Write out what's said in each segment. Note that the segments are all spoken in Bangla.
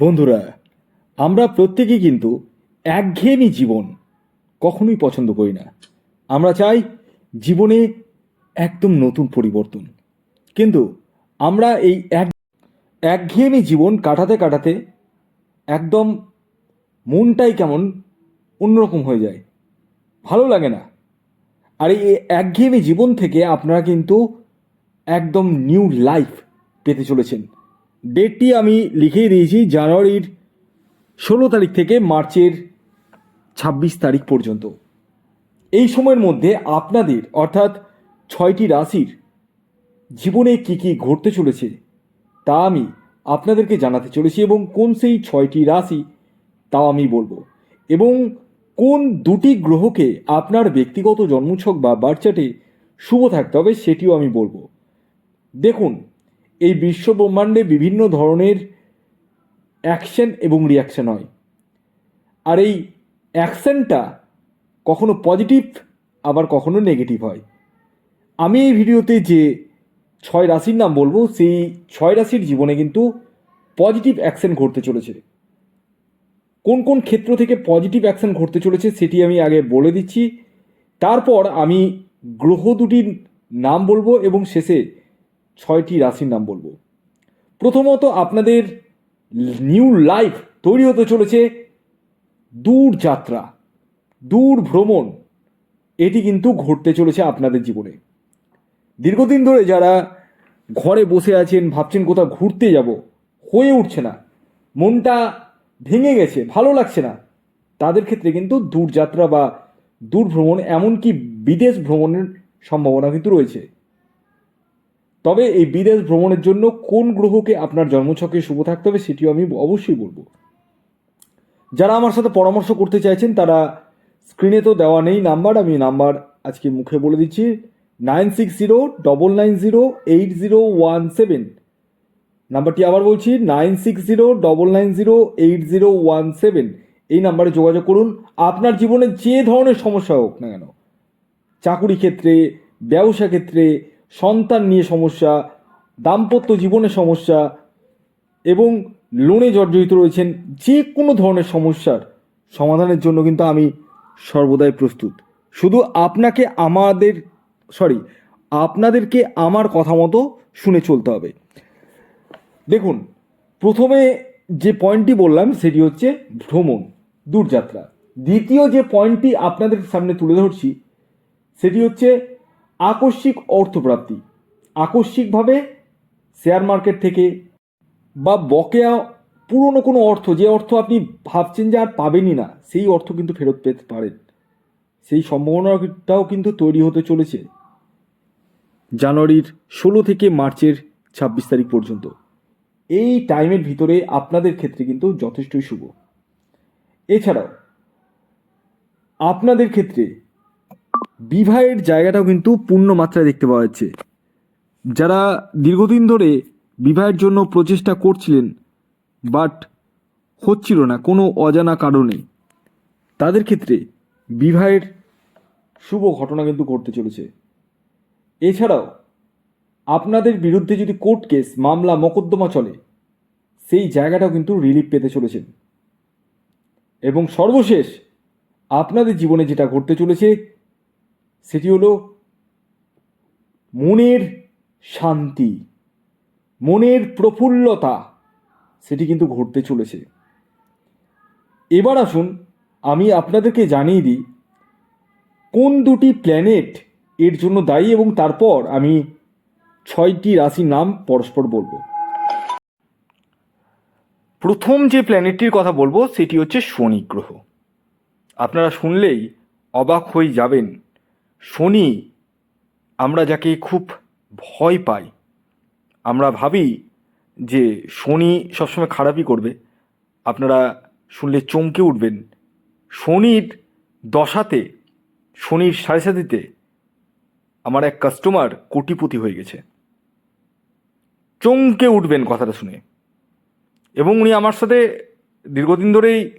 বন্ধুরা, আমরা প্রত্যেকেই কিন্তু একঘেয়েমি জীবন কখনোই পছন্দ করি না। আমরা চাই জীবনে একদম নতুন পরিবর্তন। কিন্তু আমরা এই এক, একঘেয়েমি জীবন কাটাতে কাটাতে একদম মনটাই কেমন অন্যরকম হয়ে যায়। ভালো লাগে না। আর এই একঘেয়েমি জীবন থেকে আপনারা কিন্তু একদম নিউ লাইফ পেতে চলেছেন। ডেটটি আমি লিখেই দিয়েছি জানুয়ারির ষোলো তারিখ থেকে মার্চের ছাব্বিশ তারিখ পর্যন্ত। এই সময়ের মধ্যে আপনাদের, অর্থাৎ ছয়টি রাশির জীবনে কি কি ঘটতে চলেছে, তা আমি আপনাদেরকে জানাতে চলেছি এবং কোন সেই ছয়টি রাশি, তাও আমি বলব। এবং কোন দুটি গ্রহকে আপনার ব্যক্তিগত জন্মছক বা বার্চাটে শুভ থাকতে হবে সেটিও আমি বলব। দেখুন এই বিশ্ব ব্রহ্মাণ্ডে বিভিন্ন ধরনের অ্যাকশন এবং রিয়াকশন হয়। আর এই অ্যাকশনটা কখনো পজিটিভ, আবার কখনো নেগেটিভ হয়। আমি এই ভিডিওতে যে ছয় রাশির নাম বলব, সেই ছয় রাশির জীবনে কিন্তু পজিটিভ অ্যাকশন ঘটতে চলেছে। কোন কোন ক্ষেত্র থেকে পজিটিভ অ্যাকশন ঘটতে চলেছে সেটি আমি আগে বলে দিচ্ছি। তারপর আমি গ্রহ দুটির নাম বলব এবং শেষে ছয়টি রাশির নাম বলব। প্রথমত আপনাদের নিউ লাইফ তৈরি হতে চলেছে দূর যাত্রা, দূর ভ্রমণ। এটি কিন্তু ঘটতে চলেছে আপনাদের জীবনে। দীর্ঘদিন ধরে যারা ঘরে বসে আছেন, ভাবছেন কোথাও ঘুরতে যাব, হয়ে উঠছে না। মনটা ভেঙে গেছে, ভালো লাগছে না। তাদের ক্ষেত্রে কিন্তু দূরযাত্রা বা দূর ভ্রমণ, এমনকি বিদেশ ভ্রমণের সম্ভাবনা কিন্তু রয়েছে। তবে এই বিদেশ ভ্রমণের জন্য কোন গ্রহকে আপনার জন্মছকে শুভ থাকতে হবে সেটিও আমি অবশ্যই বলব। যারা আমার সাথে পরামর্শ করতে চাইছেন, তারা স্ক্রিনে তো দেওয়া নেই নাম্বার, আমি নাম্বার আজকে মুখে বলে দিচ্ছি। Nine six zero, double nine zero, eight zero one seven. নাম্বারটি আবার বলছি, nine six zero, double nine zero, eight zero one seven. এই নাম্বারে যোগাযোগ করুন। আপনার জীবনে যে ধরনের সমস্যা হোক না কেন, চাকুরি ক্ষেত্রে, ব্যবসা ক্ষেত্রে সন্তান নিয়ে সমস্যা, দাম্পত্য জীবনের সমস্যা এবং লোনে জর্জরিত রয়েছেন যে কোনো ধরনের সমস্যার সমাধানের জন্য কিন্তু আমি সর্বদাই প্রস্তুত। শুধু আপনাকে আমাদের সরি আপনাদেরকে আমার কথা মতো শুনে চলতে হবে। দেখুন, প্রথমে যে পয়েন্টটি বললাম সেটি হচ্ছে ভ্রমণ, দূরযাত্রা। দ্বিতীয় যে পয়েন্টটি আপনাদের সামনে তুলে ধরছি সেটি হচ্ছে আকস্মিক অর্থপ্রাপ্তি। আকস্মিকভাবে শেয়ার মার্কেট থেকে বা বকেয়া পুরনো কোনো অর্থ, যে অর্থ আপনি ভাবছেন যে আর পাবেনই না, সেই অর্থ কিন্তু ফেরত পেতে পারেন। সেই সম্ভাবনাটাও কিন্তু তৈরি হতে চলেছে জানুয়ারির ষোলো থেকে মার্চের ছাব্বিশ তারিখ পর্যন্ত। এই টাইমের ভিতরে আপনাদের ক্ষেত্রে কিন্তু যথেষ্টই শুভ। এছাড়াও, আপনাদের ক্ষেত্রে বিবাহের জায়গাটাও কিন্তু পূর্ণ মাত্রায় দেখতে পাওয়া যাচ্ছে। যারা দীর্ঘদিন ধরে বিবাহের জন্য প্রচেষ্টা করছিলেন, বাট হচ্ছিল না কোনো অজানা কারণে, তাদের ক্ষেত্রে বিবাহের শুভ ঘটনা কিন্তু ঘটতে চলেছে। এছাড়াও, আপনাদের বিরুদ্ধে যদি কোর্ট কেস, মামলা, মকদ্দমা চলে, সেই জায়গাটাও কিন্তু রিলিফ পেতে চলেছেন। এবং সর্বশেষ, আপনাদের জীবনে যেটা ঘটতে চলেছে সেটি হলো মনের শান্তি, মনের প্রফুল্লতা, সেটি কিন্তু ঘটতে চলেছে। এবার আসুন আমি আপনাদেরকে জানিয়ে দিই, কোন দুটি প্ল্যানেট এর জন্য দায়ী এবং তারপর আমি ছয়টি রাশির নাম পরস্পর বলব। প্রথম যে প্ল্যানেটটির কথা বলব, সেটি হচ্ছে শনি গ্রহ। আপনারা শুনলেই অবাক হয়ে যাবেন শনি, আমরা যাকে খুব ভয় পাই। আমরা ভাবি যে শনি সবসময় খারাপই করবে। আপনারা শুনলে চমকে উঠবেন। শনির দশাতে, শনির সাড়ে সাথীতে আমার এক কাস্টমার কোটিপতি হয়ে গেছে। চমকে উঠবেন কথাটা শুনে। এবং উনি আমার সাথে দীর্ঘদিন ধরেই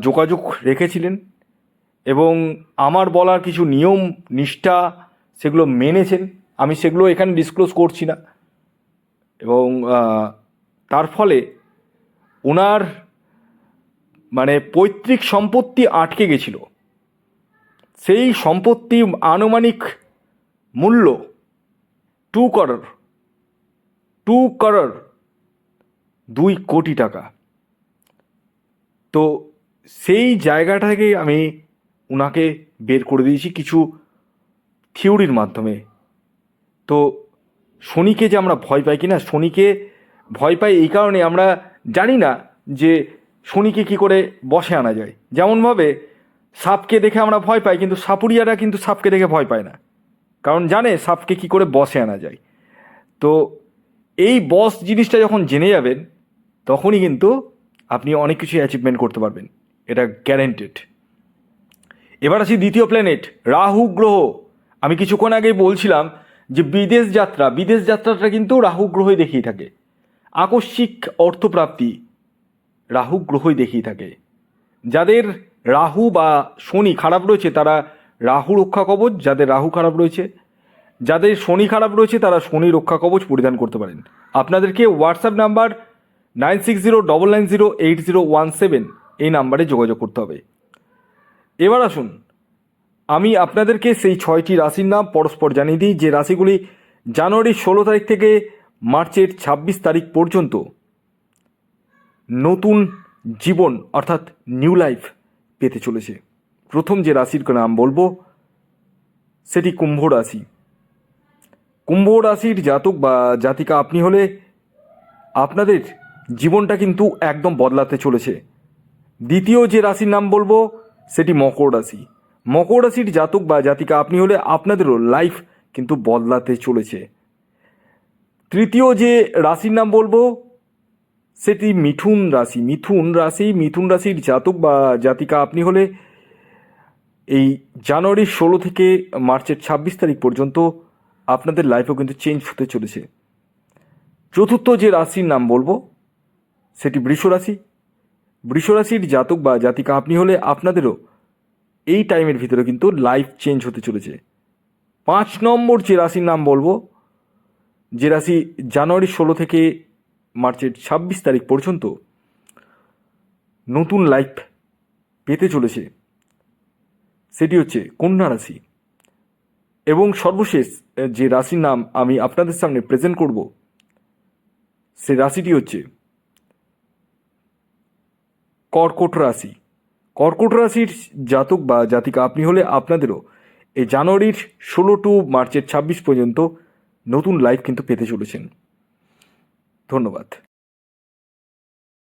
যোগাযোগ রেখেছিলেন। এবং আমার বলার কিছু নিয়ম, নিষ্ঠা, সেগুলো মেনেছেন। আমি সেগুলো এখানে ডিসক্লোজ করছি না। এবং তার ফলে ওনার মানে পৈতৃক সম্পত্তি আটকে গেছিল। সেই সম্পত্তি আনুমানিক মূল্য টু করর টু করর দুই কোটি টাকা। তো সেই জায়গাটা থেকে আমি ওনাকে বের করে দিয়েছি কিছু থিওরির মাধ্যমে। তো শনিকে যে আমরা ভয় পাই কি না শনিকে ভয় পাই এই কারণে আমরা জানি না যে শনিকে কি করে বসে আনা যায়। যেমনভাবে সাপকে দেখে আমরা ভয় পাই, কিন্তু সাপুরিয়ারা কিন্তু সাপকে দেখে ভয় পায় না। কারণ জানে সাপকে কি করে বসে আনা যায়। তো এই বস জিনিসটা যখন জেনে যাবেন, তখনই কিন্তু আপনি অনেক কিছু অ্যাচিভমেন্ট করতে পারবেন। এটা গ্যারেন্টেড এবার আসি দ্বিতীয় প্ল্যানেট রাহু গ্রহ। আমি কিছুক্ষণ আগেই বলছিলাম যে বিদেশ যাত্রা, বিদেশ যাত্রাটা কিন্তু রাহু গ্রহই দেখিয়ে থাকে। আকস্মিক অর্থপ্রাপ্তি রাহু গ্রহই দেখিয়ে থাকে। যাদের রাহু বা শনি খারাপ রয়েছে, তারা রাহু রক্ষা কবচ, যাদের রাহু খারাপ রয়েছে, যাদের শনি খারাপ রয়েছে, তারা শনি রক্ষা কবচ পরিধান করতে পারেন। আপনাদেরকে WhatsApp number nine six zero double nine zero eight zero one seven এই নাম্বারে যোগাযোগ করতে হবে। এবার আসুন, আমি আপনাদেরকে সেই ছয়টি রাশির নাম পরস্পর জানিয়ে দিই, যে রাশিগুলি জানুয়ারির ষোলো তারিখ থেকে মার্চের ছাব্বিশ তারিখ পর্যন্ত নতুন জীবন, অর্থাৎ নিউ লাইফ পেতে চলেছে। প্রথম যে রাশির নাম বলব, সেটি কুম্ভ রাশি। কুম্ভ রাশির জাতক বা জাতিকা আপনি হলে আপনাদের জীবনটা কিন্তু একদম বদলাতে চলেছে। দ্বিতীয় যে রাশির নাম বলব সেটি মকর রাশি। মকর রাশির জাতক বা জাতিকা, আপনি হলে আপনাদেরও লাইফ কিন্তু বদলাতে চলেছে। তৃতীয় যে রাশির নাম বলব, সেটি মিথুন রাশি। মিথুন রাশি, মিথুন রাশির জাতক বা জাতিকা, আপনি হলে এই জানুয়ারির ষোলো থেকে মার্চের ছাব্বিশ তারিখ পর্যন্ত আপনাদের লাইফও কিন্তু চেঞ্জ হতে চলেছে। চতুর্থ যে রাশির নাম বলব, সেটি বৃষ রাশি। বৃষ রাশির জাতক বা জাতিকা, আপনি হলে আপনাদেরও এই টাইমের ভিতরে কিন্তু লাইফ চেঞ্জ হতে চলেছে। পাঁচ নম্বর যে রাশির নাম বলব, যে রাশি জানুয়ারি ষোলো থেকে মার্চের ছাব্বিশ তারিখ পর্যন্ত নতুন লাইফ পেতে চলেছে। সেটি হচ্ছে কন্যা রাশি। এবং সর্বশেষ, যে রাশির নাম আমি আপনাদের সামনে প্রেজেন্ট করব, সে রাশিটি হচ্ছে কর্কট রাশি। কর্কট রাশির জাতক বা জাতিকা আপনি হলে আপনাদেরও এই জানুয়ারির ষোলো টু মার্চের ছাব্বিশ পর্যন্ত নতুন লাইফ কিন্তু পেতে চলেছেন। ধন্যবাদ।